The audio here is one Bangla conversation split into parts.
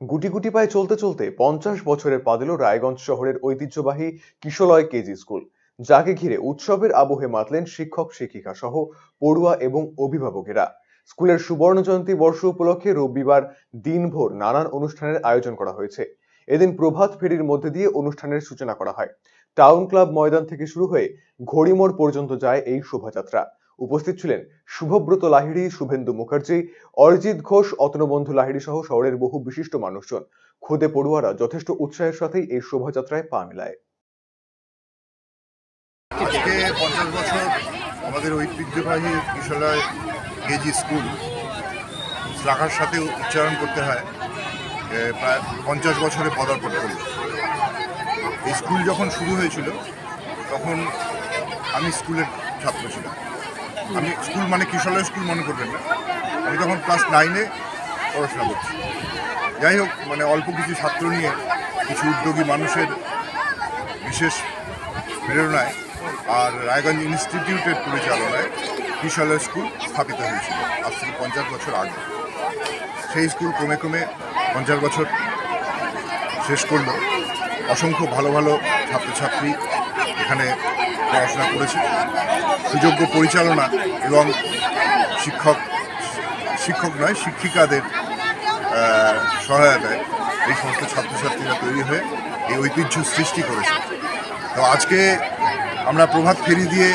গুটি গুটি পায়ে চলতে চলতে পঞ্চাশ বছরের পা দিল রায়গঞ্জ শহরের ঐতিহ্যবাহী কিশলয় কেজি স্কুল, যাকে ঘিরে উৎসবের আবহে মাতলেন শিক্ষক, শিক্ষিকা সহ পড়ুয়া এবং অভিভাবকেরা। স্কুলের সুবর্ণ জয়ন্তী বর্ষ উপলক্ষে রবিবার দিনভর নানান অনুষ্ঠানের আয়োজন করা হয়েছে। এদিন প্রভাত ফেরির মধ্যে দিয়ে অনুষ্ঠানের সূচনা করা হয়। টাউন ক্লাব ময়দান থেকে শুরু হয়ে ঘড়িমোড় পর্যন্ত যায় এই শোভাযাত্রা। উপস্থিত ছিলেন শুভব্রত লাহিড়ী, শুভেন্দু মুখার্জি, অরিজিৎ ঘোষ, অতনবন্ধু লাহিড়ী সহ শহরের বহু বিশিষ্ট মানুষজন। খুদে পড়ুয়ারা যথেষ্ট উৎসাহের সাথেই এই শোভাযাত্রায় পা মেলায়। আমাদের ঐতিহ্যবাহী বিশালয় কেজি স্কুল শ্লাঘার সাথে উচ্চারণ করতে হয় প্রায় পঞ্চাশ বছরে পদার্পণ করি স্কুল যখন শুরু হয়েছিল, তখন আমি স্কুলের ছাত্র ছিলাম। আমি স্কুল মানে কিশলয় স্কুল মনে করবেন না। আমি তখন ক্লাস নাইনে পড়াশোনা করছি। যাই হোক মানে অল্প কিছু ছাত্র নিয়ে কিছু উদ্যোগী মানুষের বিশেষ প্রেরণায় আর রায়গঞ্জ ইনস্টিটিউটের পরিচালনায় কিশলয় স্কুল স্থাপিত হয়েছিল আজ থেকে পঞ্চাশ বছর আগে। সেই স্কুল ক্রমে ক্রমে পঞ্চাশ বছর শেষ করল। অসংখ্য ভালো ভালো ছাত্রছাত্রী এখানে পড়াশোনা করেছে। সুযোগ্য পরিচালনা এবং শিক্ষক শিক্ষক নয়, শিক্ষিকাদের সহায়তায় এই সমস্ত ছাত্রছাত্রীরা তৈরি হয়ে এই ঐতিহ্য সৃষ্টি করেছে। তো আজকে আমরা প্রভাত ফেরি দিয়ে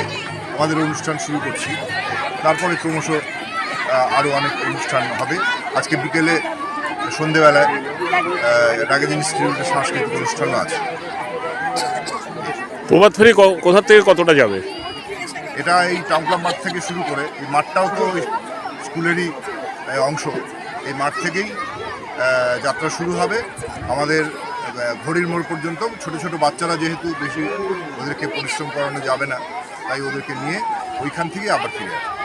আমাদের অনুষ্ঠান শুরু করছি। তারপরে ক্রমশ আরও অনেক অনুষ্ঠান হবে। আজকে বিকেলে সন্ধেবেলায় রাগেজ ইনস্টিটিউটের সাংস্কৃতিক অনুষ্ঠানও আছে। প্রভাত ফেরি কোথা থেকে কতটা যাবে? এটা এই টাউন মাঠ থেকে শুরু করে, এই মাঠটাও তো স্কুলেরই অংশ। এই মাঠ থেকেই যাত্রা শুরু হবে। আমাদের ঘড়ির মোড় পর্যন্ত ছোট ছোট বাচ্চারা যেহেতু বেশি ওদেরকে পরিশ্রম করানো যাবে না, তাই ওদেরকে নিয়ে ওইখান থেকে আবার ফিরে আসবে।